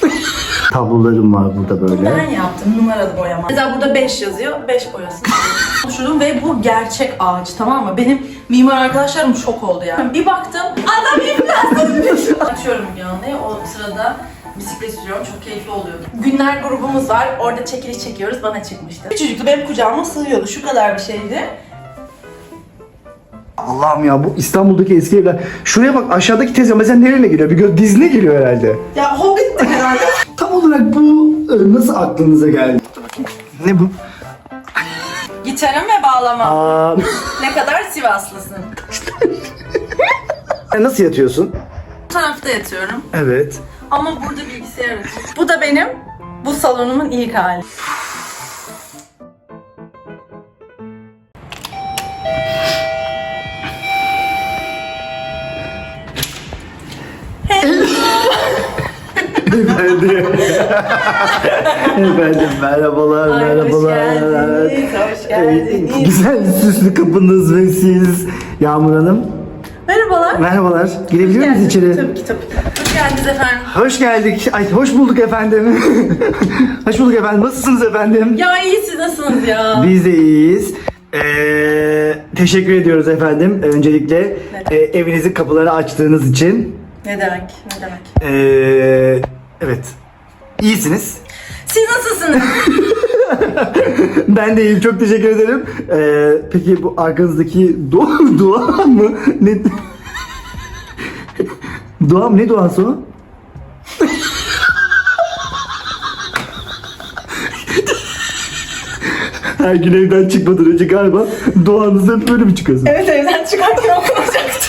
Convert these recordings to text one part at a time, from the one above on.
Tablolarım var burada böyle. Ben yaptım numaralı boyama. Mesela burada 5 yazıyor, 5 boyasını Şunu ve bu gerçek ağaç tamam mı? Benim mimar arkadaşlarım şok oldu ya. Bir baktım, adam iflaslanmış. Açıyorum yani o sırada bisiklet sürüyorum çok keyifli oluyordu. Günler grubumuz var orada çekiliş çekiyoruz bana çıkmıştı. Küçücüktü benim kucağıma sığıyordu şu kadar bir şeydi. Allah'ım ya bu İstanbul'daki eski evler. Şuraya bak aşağıdaki teyze mesela nereye geliyor? Bir gör dizine geliyor herhalde. Ya. Tam olarak bu e, nasıl aklınıza geldi? Ne bu? Gitarım ve bağlama. Aa, Ne kadar Sivaslısın. nasıl yatıyorsun? Bu tarafta yatıyorum. Evet. Ama burada bilgisayar açık. Bu da benim bu salonumun ilk hali. Efendim. Efendim merhabalar, Ay, merhabalar. Hoş geldiniz, hoş geldiniz. Ee, güzel süslü kapınız ve siz Yağmur Hanım. Merhabalar. Merhabalar. Girebilir miyiz içeri? Tabii ki tabii ki. Hoş geldiniz efendim. Hoş geldik. Ay hoş bulduk efendim. hoş bulduk efendim. Nasılsınız efendim? Ya iyi siz nasılsınız ya? Biz de iyiyiz. Ee, teşekkür ediyoruz efendim. Öncelikle e, evinizin kapılarını açtığınız için. Ne demek? Ne demek? Ee, evet. İyisiniz. Siz nasılsınız? Ben de iyiyim. Çok teşekkür ederim. Ee, peki bu arkanızdaki dua, dua mı? Ne? dua mı? Ne duası o? Her gün evden çıkmadan önce galiba duanızda hep böyle mi çıkıyorsun? evet evden çıkarken okunacaktı.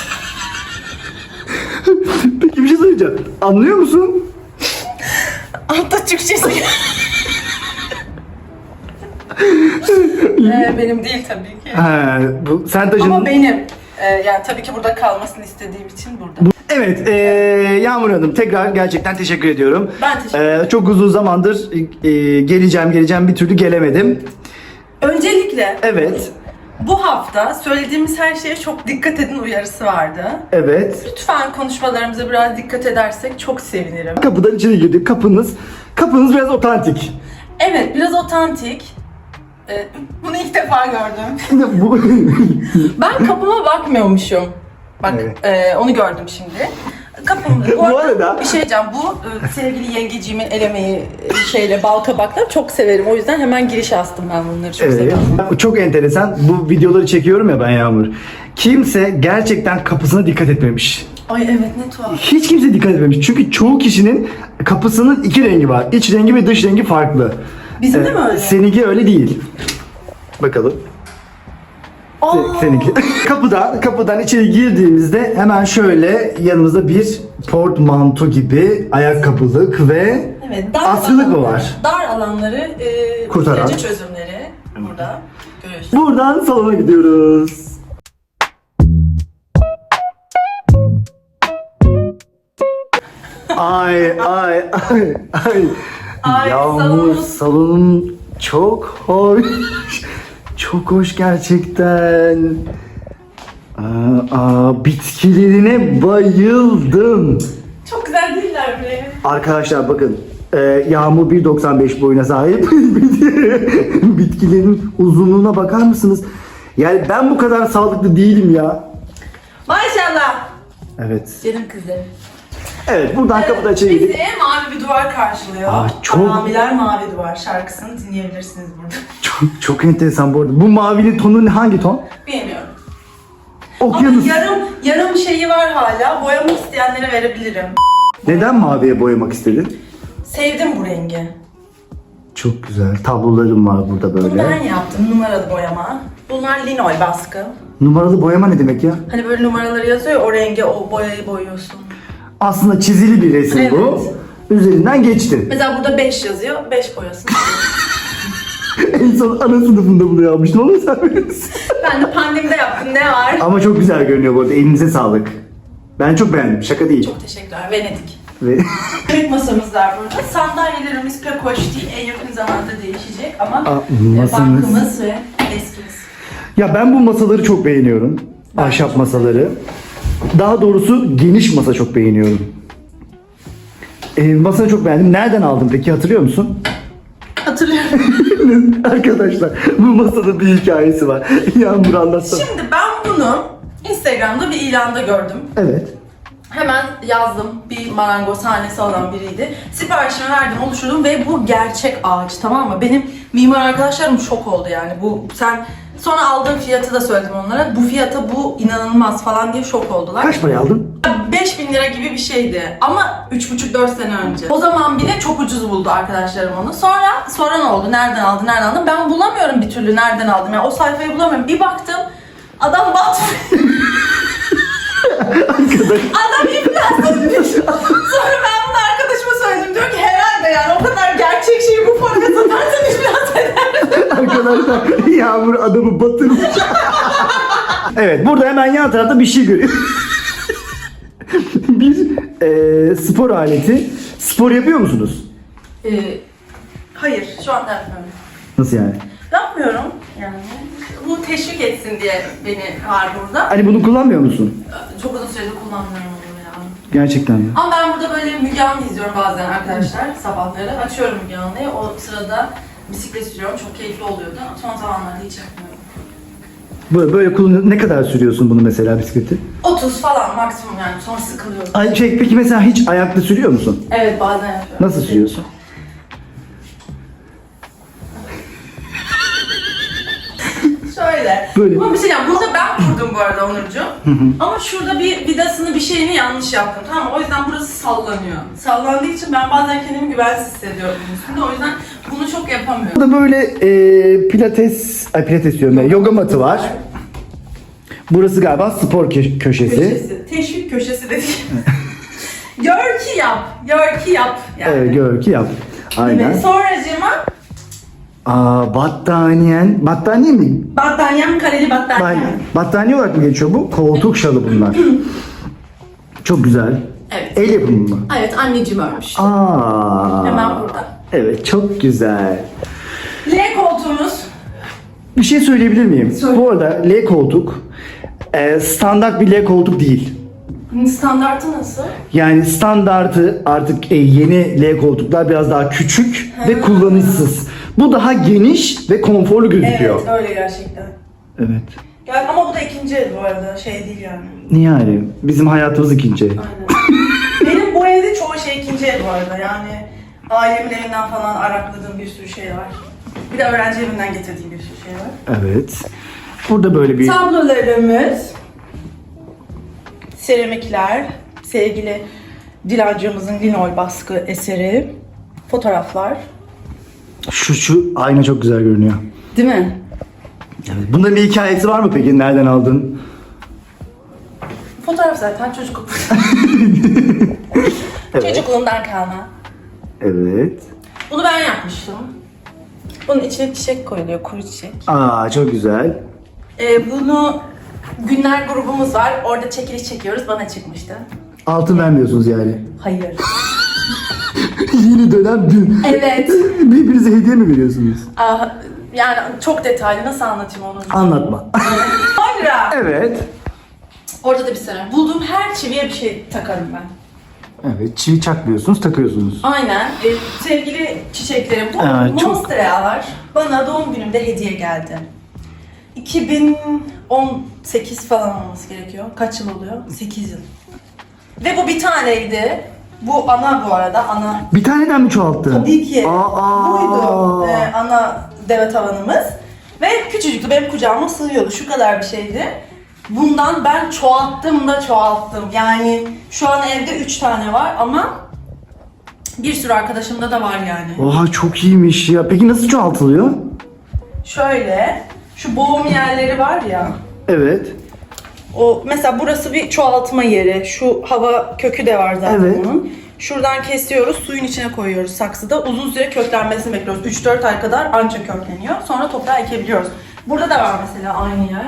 Peki bir şey söyleyeceğim. Anlıyor musun? Altta Türkçesi. ee, benim değil tabii ki. Ha, bu sen taşın... Ama benim. Ee, yani tabii ki burada kalmasını istediğim için burada. Evet, ee, Yağmur Hanım tekrar gerçekten teşekkür ediyorum. Ben teşekkür Ee, çok uzun zamandır ee, geleceğim geleceğim bir türlü gelemedim. Öncelikle Evet, bu hafta söylediğimiz her şeye çok dikkat edin uyarısı vardı. evet. Lütfen konuşmalarımıza biraz dikkat edersek çok sevinirim. Kapıdan içeri girdik. Kapınız, kapınız biraz otantik. Evet, biraz otantik. Ee, bunu ilk defa gördüm. Ben kapıma bakmıyormuşum. Bak, Evet. e, onu gördüm şimdi. Kapım, bu, Bu arada, bir şey diyeceğim. Bu e, sevgili yengeciğimin el emeği e, şeyle bal kabaklar çok severim. O yüzden hemen giriş astım ben bunları çok Evet. seviyorum. Çok enteresan. Bu videoları çekiyorum ya ben Yağmur. Kimse gerçekten kapısına dikkat etmemiş. Ay evet ne tuhaf. Hiç kimse dikkat etmemiş. Çünkü çoğu kişinin kapısının iki rengi var. İç rengi ve dış rengi farklı. Bizim de mi öyle? Seninki öyle değil. Bakalım. Se- Seninki. kapıdan, kapıdan içeri girdiğimizde hemen şöyle yanımızda bir portmanto gibi ayakkabılık ve evet, dar askılık mı alanları- var? Dar alanları e, Kurtaran. çözümleri burada görüyorsunuz. Buradan salona gidiyoruz. Ay ay ay ay. Ay, Yağmur salonumuz- salonun çok hoş. Çok hoş gerçekten. Aa, aa, bitkilerine bayıldım. Çok güzel değiller mi? Arkadaşlar bakın e, Yağmur 1.95 boyuna sahip. Bitkilerin uzunluğuna bakar mısınız? Yani ben bu kadar sağlıklı değilim ya. Maşallah. Evet. Canım kızım. Evet buradan kapıda içeri Bizi mavi bir duvar karşılıyor. Aa, çok- Maviler mavi duvar şarkısını dinleyebilirsiniz burada. Çok, enteresan bu arada. Bu mavinin tonu hangi ton? Bilmiyorum. Okyanus. Ama yarım, yarım şeyi var hala. Boyamak isteyenlere verebilirim. Neden maviye boyamak istedin? Sevdim bu rengi. Çok güzel. Tablolarım var burada Bunu böyle. ben yaptım numaralı boyama. Bunlar linol baskı. Numaralı boyama ne demek ya? Hani böyle numaraları yazıyor ya, o renge o boyayı boyuyorsun. Aslında çizili bir resim bu. Üzerinden geçtin. Mesela burada 5 yazıyor, 5 boyasın. en son ana sınıfında bunu yapmıştım ama sen bilirsin. ben de pandemide yaptım, ne var? Ama çok güzel görünüyor bu arada. Elinize sağlık. Ben çok beğendim. Şaka değil. Çok teşekkürler, Venedik. Ve Yemek masamız var burada. Sandalyelerimiz pek hoş değil. En yakın zamanda değişecek ama Aa, e, masamız. bankımız ve eskimiz. ya ben bu masaları çok beğeniyorum. Ahşap masaları. Daha doğrusu geniş masa çok beğeniyorum. Ee, masanı çok beğendim. Nereden aldın peki hatırlıyor musun? Hatırlıyorum. Arkadaşlar bu masada bir hikayesi var. Yağmur anlatsana. Şimdi ben bunu Instagram'da bir ilanda gördüm. Evet. Hemen yazdım. Bir marangozhanesi olan biriydi. Siparişimi verdim, oluşturdum ve bu gerçek ağaç tamam mı? Benim mimar arkadaşlarım şok oldu yani. Bu sen sonra aldığım fiyatı da söyledim onlara. Bu fiyata bu inanılmaz falan diye şok oldular. Kaç paraya aldın? 5000 lira gibi bir şeydi ama 3,5-4 sene önce. O zaman bile çok ucuz buldu arkadaşlarım onu. Sonra soran oldu nereden aldı nereden aldı. Ben bulamıyorum bir türlü nereden aldım. Yani o sayfayı bulamıyorum. Bir baktım adam batmış. Adam iflas etmiş. Sonra ben bunu arkadaşıma söyledim. Diyor ki herhalde yani o kadar gerçek şeyi bu paraya satarsan iflas. Arkadaşlar Yağmur adamı batırmış. evet burada hemen yan tarafta bir şey görüyor. bir e, spor aleti. Spor yapıyor musunuz? Ee, hayır şu anda yapmıyorum. Nasıl yani? Yapmıyorum yani. Bu teşvik etsin diye beni var burada. Hani bunu kullanmıyor musun? Çok uzun süredir kullanmıyorum ya. Gerçekten mi? Ama ben burada böyle Müge Anlı izliyorum bazen arkadaşlar sabahları. Açıyorum Müge Anlı'yı. O sırada bisiklet sürüyorum. Çok keyifli oluyordu. Son zamanlarda hiç yapmıyorum. Böyle, böyle kullan ne kadar sürüyorsun bunu mesela bisikleti? 30 falan maksimum yani. Sonra sıkılıyorum. Ay şey peki mesela hiç ayakta sürüyor musun? Evet bazen yapıyorum. Nasıl sürüyorsun? Şöyle. Böyle. Ama bir şey yani bunu da ben kurdum bu arada Onurcuğum. Ama şurada bir vidasını bir şeyini yanlış yaptım tamam mı? O yüzden burası sallanıyor. Sallandığı için ben bazen kendimi güvensiz hissediyorum bunun üstünde. O yüzden bunu çok yapamıyorum. Burada böyle e, pilates, ay pilates diyorum ben, yoga matı var. Burası galiba spor kö- köşesi. Köşesi. Teşvik köşesi dedik. gör ki yap. Gör ki yap. Yani. Evet gör ki yap. Aynen. Evet. Sonracığıma Aa, battaniyen, battaniye mi? battaniyem kareli battaniye. Aynen. Battaniye olarak mı geçiyor bu? Koltuk şalı bunlar. Çok güzel. Evet. El yapımı mı? Evet anneciğim örmüş. Aa. Hemen burada. Evet çok güzel. L koltuğumuz. Bir şey söyleyebilir miyim? Söyle. Bu arada L koltuk e, standart bir L koltuk değil. Standartı nasıl? Yani standartı artık e, yeni L koltuklar biraz daha küçük ve kullanışsız. Bu daha geniş ve konforlu gözüküyor. Evet öyle gerçekten. Evet. Yani ama bu da ikinci el bu arada şey değil yani. Yani bizim hayatımız ikinci. el. Aynen. Benim bu evde çoğu şey ikinci el bu arada yani ailemin evinden falan arakladığım bir sürü şey var. Bir de öğrenci evinden getirdiğim bir sürü şey var. Evet. Burada böyle bir Tablolarımız, seramikler, sevgili Dilancığımızın linol baskı eseri, fotoğraflar. şu şu ayna çok güzel görünüyor. Değil mi? Evet. Bunda bir hikayesi var mı peki? Nereden aldın? Fotoğraf zaten çocukluk. Çocukluğumdan kalma. Evet. Bunu ben yapmıştım. Bunun içine çiçek koyuluyor, kuru çiçek. Aa çok güzel. Ee, bunu günler grubumuz var. Orada çekiliş çekiyoruz. Bana çıkmıştı. Altın vermiyorsunuz yani. Hayır. Yeni dönem dün. Evet. Birbirinize hediye mi veriyorsunuz? Aa, yani çok detaylı nasıl anlatayım onu? Anlatma. Sonra evet. orada da bir sene. Bulduğum her çiviye bir şey takarım ben. Evet çivi çaklıyorsunuz takıyorsunuz. Aynen. Ee, sevgili çiçeklerim, bu Evet, çok- monsteralar bana doğum günümde hediye geldi. 2018 falan olması gerekiyor. Kaç yıl oluyor? 8 yıl. Ve bu bir taneydi. Bu ana bu arada, ana Bir taneden mi çoğalttın? Tabii ki. Aa. Buydu e, ana deve tavanımız. Ve küçücüktü benim kucağıma sığıyordu. Şu kadar bir şeydi. Bundan ben çoğalttım da çoğalttım. Yani şu an evde 3 tane var ama bir sürü arkadaşımda da var yani. Oha çok iyiymiş ya. Peki nasıl çoğaltılıyor? Şöyle şu boğum yerleri var ya. Evet. O mesela burası bir çoğaltma yeri. Şu hava kökü de var zaten Evet. onun. Şuradan kesiyoruz, suyun içine koyuyoruz saksıda. Uzun süre köklenmesini bekliyoruz. 3-4 ay kadar anca kökleniyor. Sonra toprağa ekebiliyoruz. Burada da var mesela aynı yer.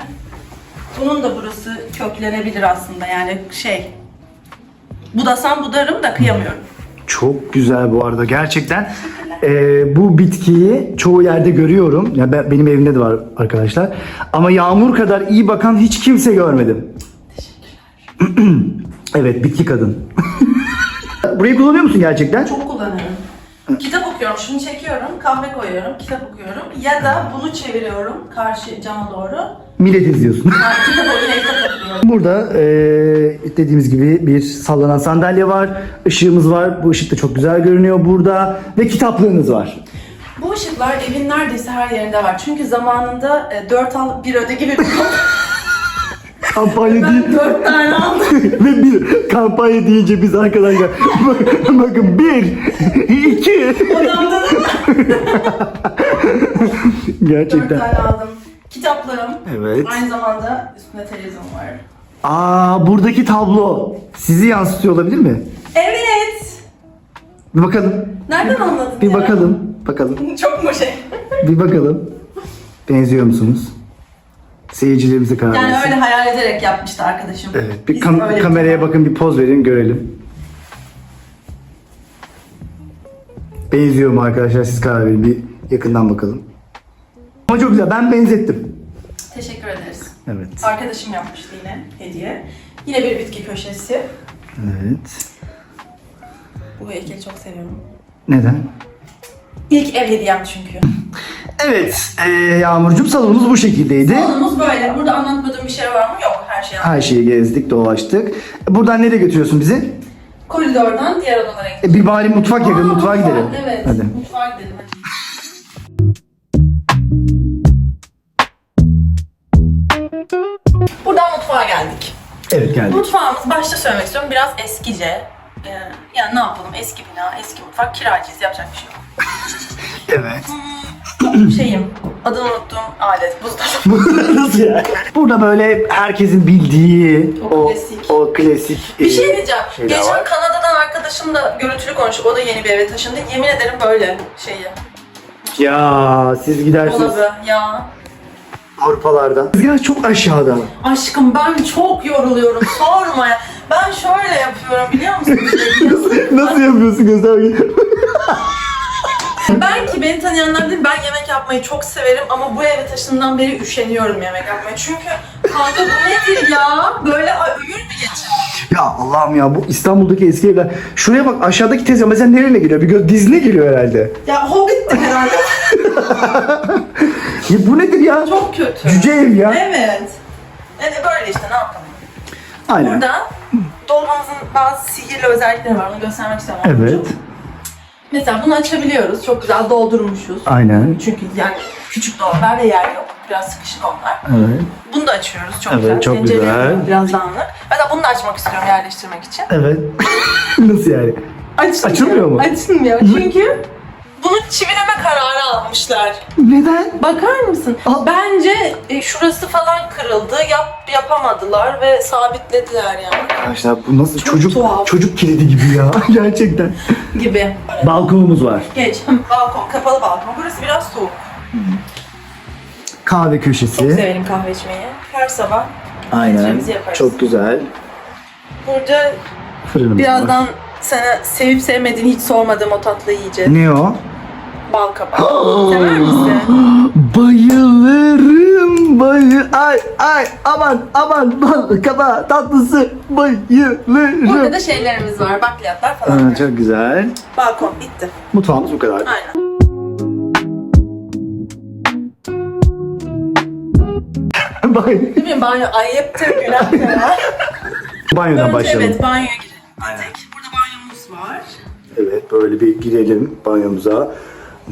Bunun da burası köklenebilir aslında yani şey. Budasam budarım da kıyamıyorum. Çok güzel bu arada gerçekten. Ee, bu bitkiyi çoğu yerde görüyorum. Ya ben, benim evimde de var arkadaşlar. Ama Yağmur kadar iyi bakan hiç kimse görmedim. evet bitki kadın. Burayı kullanıyor musun gerçekten? Çok kullanıyorum. Kitap okuyorum, şunu çekiyorum, kahve koyuyorum, kitap okuyorum. Ya da bunu çeviriyorum karşı cama doğru. Millet izliyorsun. Ha, kitap oyunu kitap okuyorum. Burada e, dediğimiz gibi bir sallanan sandalye var. ışığımız var. Bu ışık da çok güzel görünüyor burada. Ve kitaplığınız var. Bu ışıklar evin neredeyse her yerinde var. Çünkü zamanında e, 4 al bir öde gibi bir Kampanya. Ben 4 tane aldım. Ve bir kampanya deyince biz arkadaşlar bakın bir, iki. Odamda da Gerçekten. 4 tane aldım. Kitaplığım. Evet. Aynı zamanda üstünde televizyon var. Aa buradaki tablo sizi yansıtıyor olabilir mi? Evet. Bir bakalım. Nereden anladın Bir ya? bakalım. Bakalım. Çok mu şey? Bir bakalım. Benziyor musunuz? Seyircilerimize karar Yani versin. öyle hayal ederek yapmıştı arkadaşım. Evet. Bir kam- öyle kameraya bakın bir poz verin görelim. Benziyor mu arkadaşlar siz karar verin bir yakından bakalım. Ama çok güzel ben benzettim. Teşekkür ederiz. Evet. Arkadaşım yapmıştı yine hediye. Yine bir bitki köşesi. Evet. Bu heykeli çok seviyorum. Neden? İlk ev hediyem çünkü. Evet ee, Yağmurcuğum salonumuz bu şekildeydi. Salonumuz böyle. Burada anlatmadığım bir şey var mı? Yok. Her şey anlattım. Her şeyi gezdik dolaştık. Buradan nereye götürüyorsun bizi? Koridordan diğer odalara gidelim. E, bir bari mutfak yakın Aa, mutfağa mutfağa, gidelim. Evet. Hadi. Mutfağa gidelim. Hadi. Buradan mutfağa geldik. Evet geldik. Mutfağımız başta söylemek istiyorum biraz eskice. Ee, yani ne yapalım eski bina, eski mutfak kiracıyız yapacak bir şey yok. Evet. Şeyim, adını unuttuğum alet buzdolabı. Nasıl yani? Burada böyle herkesin bildiği O klasik. o klasik. Bir e, şey diyeceğim. şeyler Geçen var. Kanada'dan arkadaşımla görüntülü konuştuk. O da yeni bir eve taşındı. Yemin ederim böyle şeyi. Ya siz gidersiniz Dolabı ya. Avrupalarda. Rüzgar çok aşağıda. Aşkım ben çok yoruluyorum. Sorma ya. Ben şöyle yapıyorum biliyor musun? Nasıl yapıyorsun göster bakayım. Belki beni tanıyanlar bilir ben yemek yapmayı çok severim ama bu eve taşındığımdan beri üşeniyorum yemek yapmaya. Çünkü kanka bu nedir ya? Böyle ömür mü geçer? Ya Allah'ım ya bu İstanbul'daki eski evler. Şuraya bak aşağıdaki teyze mesela nereye geliyor? Bir göz dizine geliyor herhalde. Ya Hobbit'ti herhalde. Ya bu nedir ya? çok kötü. Cüce ev ya. Evet. Yani böyle işte ne yapalım. Aynen. Burada dolmamızın bazı sihirli özellikleri var. Onu göstermek istiyorum. Evet. Mesela bunu açabiliyoruz. Çok güzel doldurmuşuz. Aynen. Çünkü yani küçük dolaplar ve yer yok. Biraz sıkışık onlar. Evet. Bunu da açıyoruz. Çok Evet, güzel. çok Tencere güzel. Biraz dağınık. Mesela bunu da açmak istiyorum yerleştirmek için. Evet. Nasıl yani? Açılmıyor. Açılmıyor mu? Açılmıyor. Çünkü bunu çivileme kararı almışlar. Neden? Bakar mısın? Al. Bence e, şurası falan kırıldı. Yap yapamadılar ve sabitlediler yani. Arkadaşlar bu nasıl Çok çocuk tuhaf. çocuk kilidi gibi ya gerçekten. Gibi. Balkonumuz var. Geç. Balkon, kapalı balkon. Burası biraz soğuk. Kahve Çok köşesi. severim kahve içmeyi. Her sabah Aynen. filtremizi yaparız. Çok güzel. Burada Fırınımız birazdan var. sana sevip sevmediğini hiç sormadığım o tatlıyı yiyeceğiz. Ne o? Bal kabağı. Sever misin? Bayılırım bayı ay ay aman aman bal kaba tatlısı bayılırım. Burada da şeylerimiz var. Bakliyatlar falan. Aa, çok güzel. Balkon bitti. Mutfağımız bu kadar. Aynen. Bay- Değil mi? Banyo ayıptır günahtır. ha. Banyodan Önce başlayalım. evet banyoya girelim. dedik. Burada banyomuz var. Evet böyle bir girelim banyomuza.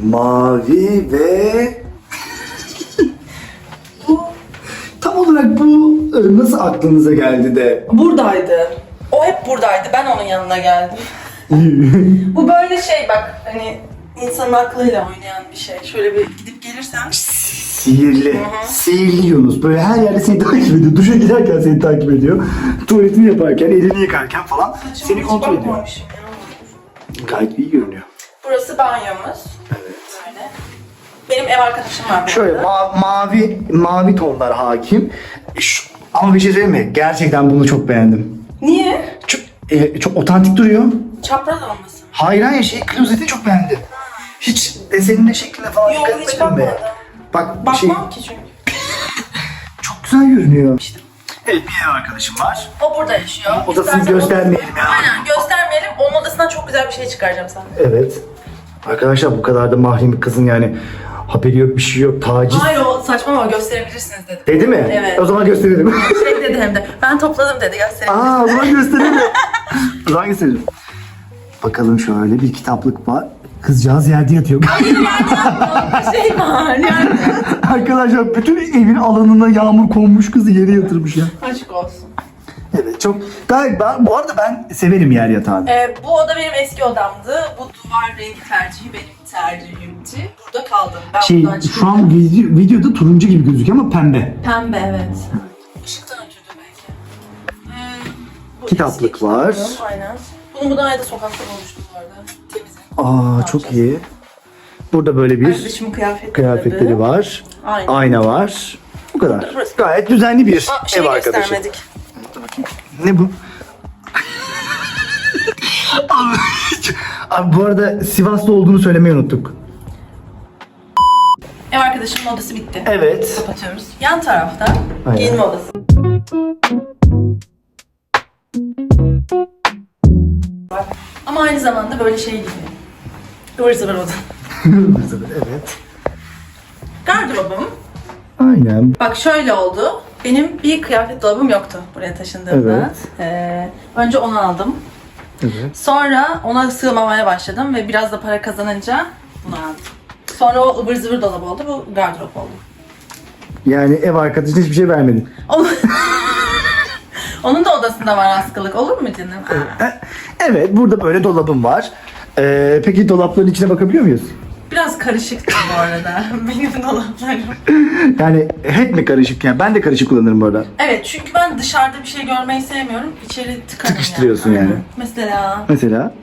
Mavi ve Bu tam olarak bu e, nasıl aklınıza geldi de buradaydı. O hep buradaydı. Ben onun yanına geldim. Bu böyle şey bak hani insanın aklıyla oynayan bir şey. Şöyle bir gidip gelirsen sihirli. Sihirli Yunus. Böyle her yerde seni takip ediyor. Duşa giderken seni takip ediyor. Tuvaletini yaparken, elini yıkarken falan seni hiç kontrol ediyor. bakmamışım ya. Gayet iyi görünüyor. Burası banyomuz. Evet. Böyle. Benim ev arkadaşım var burada. Şöyle ma- mavi mavi tonlar hakim. Şu- ama bir şey söyleyeyim mi? Gerçekten bunu çok beğendim. Niye? Çok, e, çok otantik duruyor. Çapraz olmasın. Hayır hayır şey klozeti çok beğendim. Hiç desenine şekline falan Yok, dikkat hiç mi? bakmadım. Bak şey Bakmam ki çünkü. çok güzel görünüyor. Evet bir ev arkadaşım var. O burada yaşıyor. Odasını İstersen göstermeyelim ya. Aynen göstermeyelim. onun odasından çok güzel bir şey çıkaracağım sana. Evet. Arkadaşlar bu kadar da mahrem bir kızın yani haberi yok bir şey yok taciz. Hayır o saçma ama gösterebilirsiniz dedi. Dedi mi? Evet. O zaman gösterelim. Şey dedi hem de ben topladım dedi gösterebilirsiniz. Aa o zaman gösterelim. o zaman gösterelim. Bakalım şöyle bir kitaplık var. Kızcağız yerde yatıyor. şey var yani. Arkadaşlar bütün evin alanına yağmur konmuş kızı yere yatırmış ya. Aşk olsun. Evet çok gayet ben, bu arada ben severim yer yatağını. Ee, bu oda benim eski odamdı. Bu duvar rengi tercihi benim tercihimdi. Burada kaldım. Ben Şey buradan çıkınca- şu an video, videoda turuncu gibi gözüküyor ama pembe. Pembe evet. Işıktan ötürü belki. Ee, bu Kitaplık eski var. Aynen. Bunu buradan ayda sokakta bulmuştum bu arada. Temizlik. Aa çok iyi. Burada böyle bir kıyafetleri. kıyafetleri var. Aynen. Ayna var. Bu kadar. Burası. Gayet düzenli bir Aa, şey ev arkadaşı. göstermedik. Ne bu? Abi, Abi bu arada Sivas'ta olduğunu söylemeyi unuttuk. Ev arkadaşımın odası bitti. Evet. Kapatıyoruz. Yan tarafta Aynen. giyinme odası. Ama aynı zamanda böyle şey gibi. Ivır zıvır oda. evet. Gardırobum. Aynen. Bak şöyle oldu. Benim bir kıyafet dolabım yoktu buraya taşındığımda. Evet. Ee, önce onu aldım. Evet. Sonra ona sığmamaya başladım ve biraz da para kazanınca bunu aldım. Sonra o ıvır zıvır dolabı oldu. Bu gardırop oldu. Yani ev arkadaşına hiçbir şey vermedin. Onun, da odasında var askılık. Olur mu canım? Aa. E, Evet burada böyle dolabım var. Ee, peki dolapların içine bakabiliyor muyuz? Biraz karışıktı bu arada. Benim dolaplarım. Yani hep mi karışık yani? Ben de karışık kullanırım bu arada. Evet çünkü ben dışarıda bir şey görmeyi sevmiyorum. İçeri tıkarım Tıkıştırıyorsun yani. Aynen. Mesela Mesela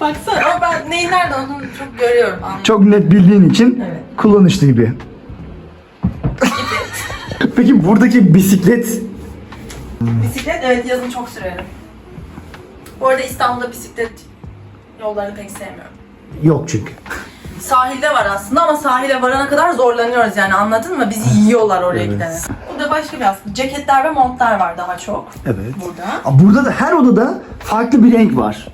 baksana ama ben neyin nerede olduğunu çok görüyorum. anlıyorum. çok net bildiğin için Evet. kullanışlı gibi. Peki buradaki bisiklet Bisiklet evet yazın çok sürerim. Bu arada İstanbul'da bisiklet yollarını pek sevmiyorum. yok çünkü. Sahilde var aslında ama sahile varana kadar zorlanıyoruz yani anladın mı? Bizi yiyorlar oraya Evet. gidene. Burada başka bir aslında ceketler ve montlar var daha çok Evet. burada. Aa, Burada da her odada farklı bir renk var.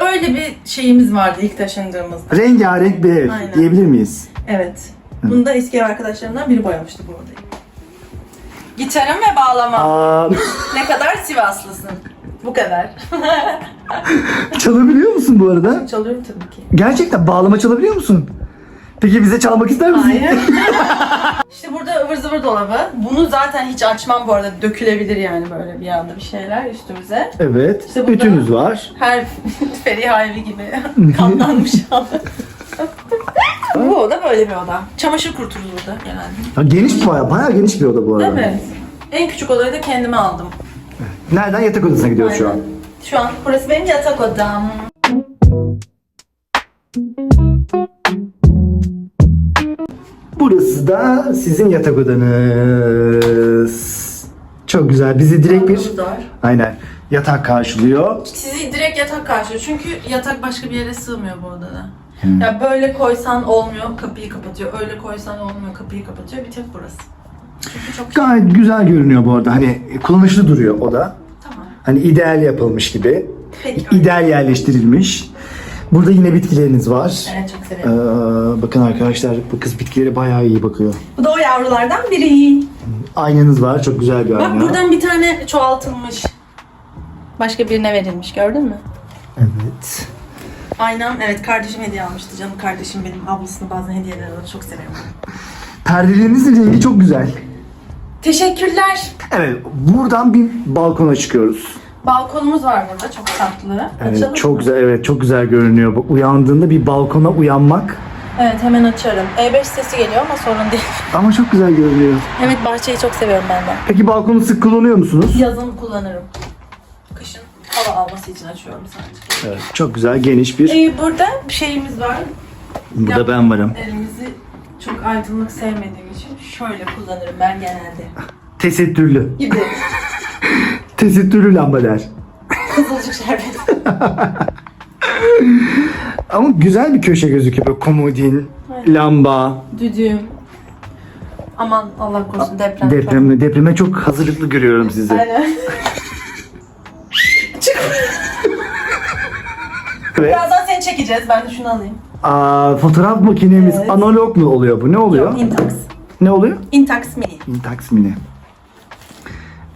Öyle bir şeyimiz vardı ilk taşındığımızda. Rengarenk bir ev Aynen. diyebilir miyiz? Evet. Bunu da eski ev arkadaşlarımdan biri boyamıştı bu odayı. Gitarım ve bağlamam. Aa, Ne kadar Sivaslısın. Bu kadar. çalabiliyor musun bu arada? Çalıyorum tabii ki. Gerçekten bağlama çalabiliyor musun? Peki bize çalmak ister misin? Hayır. işte burada ıvır zıvır dolabı. Bunu zaten hiç açmam bu arada. Dökülebilir yani böyle bir anda bir şeyler üstümüze. Evet. İşte burada- Ütünüz var. Her Feriha evi gibi kanlanmış halı. Bu oda böyle bir oda. Çamaşır kuruturuz burada genelde. Ha, geniş bayağı, bayağı geniş bir oda bu arada. Evet. En küçük odayı da kendime aldım. Nereden yatak odasına gidiyoruz şu an? Aynen. Şu an burası benim yatak odam. Burası da sizin yatak odanız. Çok güzel. Bizi direkt bir var. aynen yatak karşılıyor. Sizi direkt yatak karşılıyor. Çünkü yatak başka bir yere sığmıyor bu odada. Ya böyle koysan olmuyor, kapıyı kapatıyor. Öyle koysan olmuyor, kapıyı kapatıyor. Bir tek burası. Çünkü çok Gayet güzel görünüyor bu arada. Hani kullanışlı duruyor oda. Tamam. Hani ideal yapılmış gibi. Peki. İdeal yerleştirilmiş. Burada yine bitkileriniz var. Evet çok Ee, severim. bakın arkadaşlar bu kız bitkilere bayağı iyi bakıyor. Bu da o yavrulardan biri. Aynanız var. Çok güzel bir ayna. Bak buradan bir tane çoğaltılmış. Başka birine verilmiş gördün mü? Evet. Aynam evet kardeşim hediye almıştı. Canım kardeşim benim ablasına bazen hediyeler alır. Çok severim. Perdelerinizin rengi çok güzel. Teşekkürler. Evet, buradan bir balkona çıkıyoruz. Balkonumuz var burada çok tatlı. Evet, Açalım çok mı? güzel, evet çok güzel görünüyor. Uyandığında bir balkona uyanmak Evet hemen açarım. E5 sesi geliyor ama sorun değil. ama çok güzel görünüyor. Evet bahçeyi çok seviyorum ben de. Peki balkonu sık kullanıyor musunuz? Yazın kullanırım. Hava alması için açıyorum sadece. Evet, çok güzel, geniş bir. Ee, burada bir şeyimiz var. Burada ben varım. Elimizi çok aydınlık sevmediğim için şöyle kullanırım ben genelde. Tesettürlü. Gibi. Tesettürlü lambalar. Kızılcık şerbeti. Ama güzel bir köşe gözüküyor. Böyle komodin, lamba. Düdüğüm. Aman Allah korusun deprem. Depreme, depreme çok hazırlıklı görüyorum sizi. Aynen. Evet. Birazdan seni çekeceğiz. Ben de şunu alayım. Aa, fotoğraf makinemiz Evet. analog mu oluyor bu? Ne oluyor? Intax. Ne oluyor? Intax Mini. Intax Mini.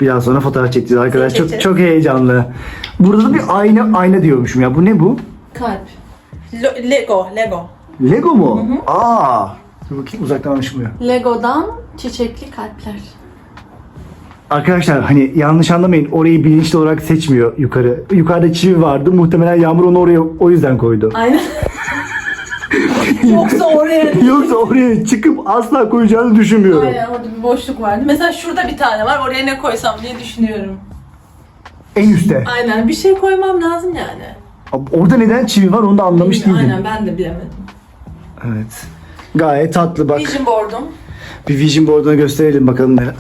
Biraz sonra fotoğraf çekeceğiz arkadaşlar. Çok Çekeceğiz. çok heyecanlı. Burada da bir ayna ayna diyormuşum ya. Bu ne bu? Kalp. Lo- Lego. Lego. Lego mu? Aa. Dur bakayım uzaktan anlaşılmıyor. Lego'dan çiçekli kalpler. Arkadaşlar hani yanlış anlamayın orayı bilinçli olarak seçmiyor yukarı. Yukarıda çivi vardı. Muhtemelen Yağmur onu oraya o yüzden koydu. Aynen. Yoksa oraya Yoksa oraya çıkıp asla koyacağını düşünmüyorum. Aynen orada bir boşluk vardı. Mesela şurada bir tane var. Oraya ne koysam diye düşünüyorum. En üstte. Aynen bir şey koymam lazım yani. Orada neden çivi var onu da anlamış değilim. Aynen ben de bilemedim. Evet. Gayet tatlı bak. Vision board'um. Bir vision board'unu gösterelim bakalım neler.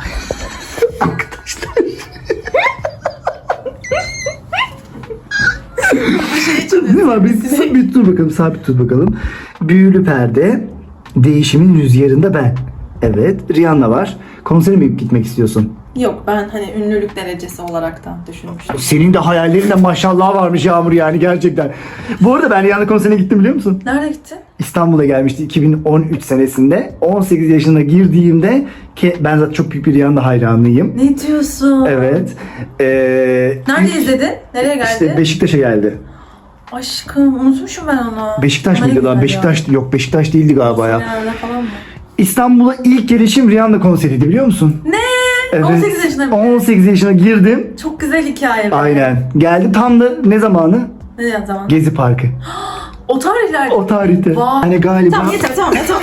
Ne var? Bir, bir dur bakalım, sabit dur bakalım. Büyülü perde, değişimin rüzgarında ben. Evet, Rihanna var. Konsere mi gitmek istiyorsun? Yok ben hani ünlülük derecesi olarak da düşünmüştüm. Senin de hayallerinde maşallah varmış Yağmur yani gerçekten. Bu arada ben Rihanna konserine gittim biliyor musun? Nerede gittin? İstanbul'a gelmişti 2013 senesinde. 18 yaşına girdiğimde ki ben zaten çok büyük bir Rihanna hayranıyım. Ne diyorsun? Evet. Ee, Nerede izledin? Nereye geldi? İşte Beşiktaş'a geldi. Aşkım unutmuşum ben onu. Beşiktaş mıydı lan? Beşiktaş yok Beşiktaş değildi galiba ya. Falan mı? İstanbul'a ilk gelişim Rihanna konseriydi biliyor musun? Ne? Evet. 18 yaşında mı? 18 yaşına girdim. Çok güzel hikaye. be. Aynen. Geldi tam da ne zamanı? Ne zaman? Gezi Parkı. O tarihlerde. O tarihte. Vay. Hani galiba. Tamam yeter tamam ya tamam.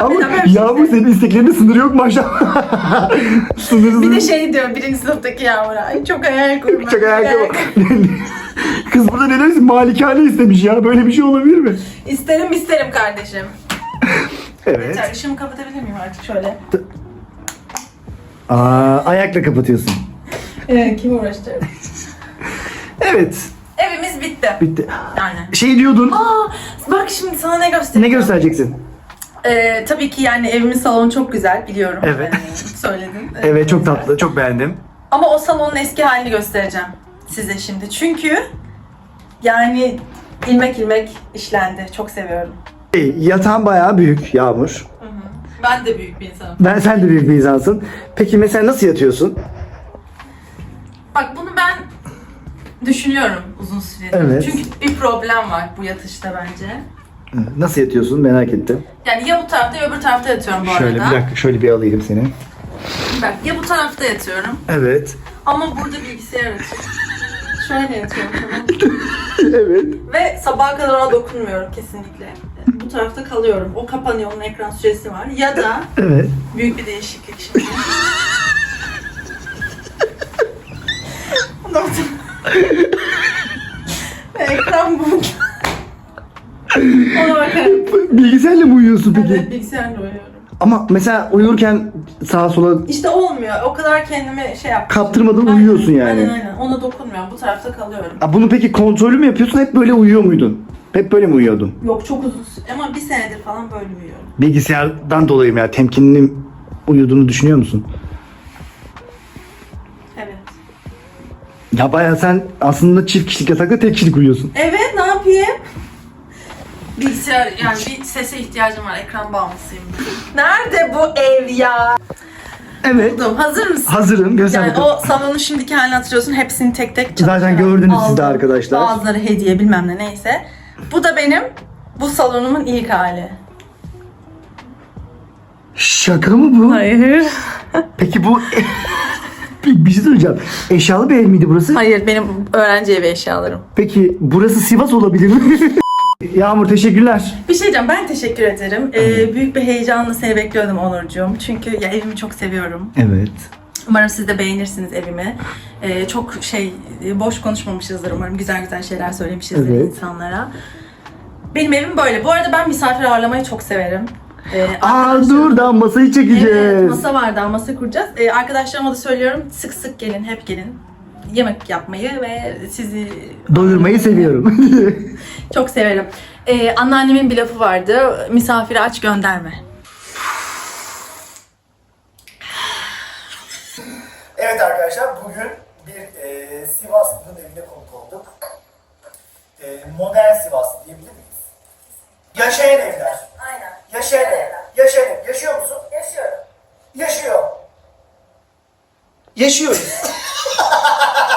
Ama. Yağmur senin isteklerinde sınır yok maşallah. Sınırsız. Bir de şey diyor birinci sınıftaki Yağmur'a. Ay çok hayal kurma. Çok ayakkabı. Kız burada neler istemiş? Malikane istemiş ya. Böyle bir şey olabilir mi? İsterim isterim kardeşim. Evet. Yeter ışığımı kapatabilir miyim artık şöyle? Aa, ayakla kapatıyorsun. Ee, kim uğraştırır? Evet. Evimiz bitti. Bitti. Yani. Şey diyordun. Aa, bak şimdi sana ne Ne göstereyim. göstereceksin? Ee, tabii ki yani evimin salonu çok güzel biliyorum. Evet. Ee, söyledin. Evet çok tatlı. Çok beğendim. Ama o salonun eski halini göstereceğim size şimdi. Çünkü yani ilmek ilmek işlendi. Çok seviyorum. Hey, yatağın bayağı büyük Yağmur. Ben de büyük bir insanım. Ben sen de büyük bir insansın. Peki mesela nasıl yatıyorsun? Bak bunu ben düşünüyorum uzun süredir. Evet. Çünkü bir problem var bu yatışta bence. Nasıl yatıyorsun merak ettim. Yani ya bu tarafta ya öbür tarafta yatıyorum bu Şöyle arada. bir dakika şöyle bir alayım seni. Bak ya bu tarafta yatıyorum Evet. ama burada bilgisayar açık. Şöyle yatıyorum tamam. evet. Ve sabaha kadar ona dokunmuyorum kesinlikle. Tarafta kalıyorum. O kapanıyor, onun ekran süresi var. Ya da Evet. büyük bir değişiklik şimdi. Ve ekran bu. Ona bakarak. Bilgisayarla mı uyuyorsun peki? Evet, bilgisayarla uyuyorum. Ama mesela uyurken sağa sola İşte olmuyor. O kadar kendimi şey yaptım. Kaptırmadan uyuyorsun yani. Aynen aynen. Ona dokunmuyorum. Bu tarafta kalıyorum. Aa, bunu peki kontrollü mü yapıyorsun? Hep böyle uyuyor muydun? Hep böyle mi uyuyordun? Yok çok uzun süre. Ama bir senedir falan böyle uyuyorum. Bilgisayardan dolayı mı ya? Temkinli uyuduğunu düşünüyor musun? Evet. Ya bayağı sen aslında çift kişilik yatakta tek kişilik uyuyorsun. Evet ne yapayım? Bilgisayar yani bir sese ihtiyacım var. Ekran bağımlısıyım. Nerede bu ev ya? Evet. Buldum. Hazır mısın? Hazırım. Göster Yani bakalım. o salonun şimdiki halini hatırlıyorsun. Hepsini tek tek Zaten çalışarak gördünüz siz de aldım. arkadaşlar. Bazıları hediye bilmem ne neyse. Bu da benim bu salonumun ilk hali. Şaka mı bu? Hayır. Peki bu... bir, bir şey söyleyeceğim. Eşyalı bir ev miydi burası? Hayır benim öğrenci evi eşyalarım. Peki burası Sivas olabilir mi? Yağmur teşekkürler. Bir şey diyeceğim ben teşekkür ederim. Ee, büyük bir heyecanla seni bekliyordum Onurcuğum. Çünkü ya evimi çok seviyorum. Evet. Umarım siz de beğenirsiniz evimi. Ee, çok şey boş konuşmamışızdır umarım. Güzel güzel şeyler söylemişizdir Evet. insanlara. Benim evim böyle. Bu arada ben misafir ağırlamayı çok severim. Ee, Aa arkadaşlarım- dur daha masayı çekeceğiz. Evet, masa var daha masa kuracağız. Ee, arkadaşlarıma da söylüyorum sık sık gelin, hep gelin yemek yapmayı ve sizi... Doyurmayı seviyorum. Çok severim. Ee, anneannemin bir lafı vardı. Misafiri aç gönderme. Evet arkadaşlar bugün bir e, Sivaslı'nın evine konuk olduk. E, modern Sivaslı diyebilir miyiz? Yaşayan evler. Aynen. Yaşayan ev. Yaşayan ev. Yaşıyor musun? Yaşıyorum. Yaşıyor. Yaşıyoruz. ハハハハ!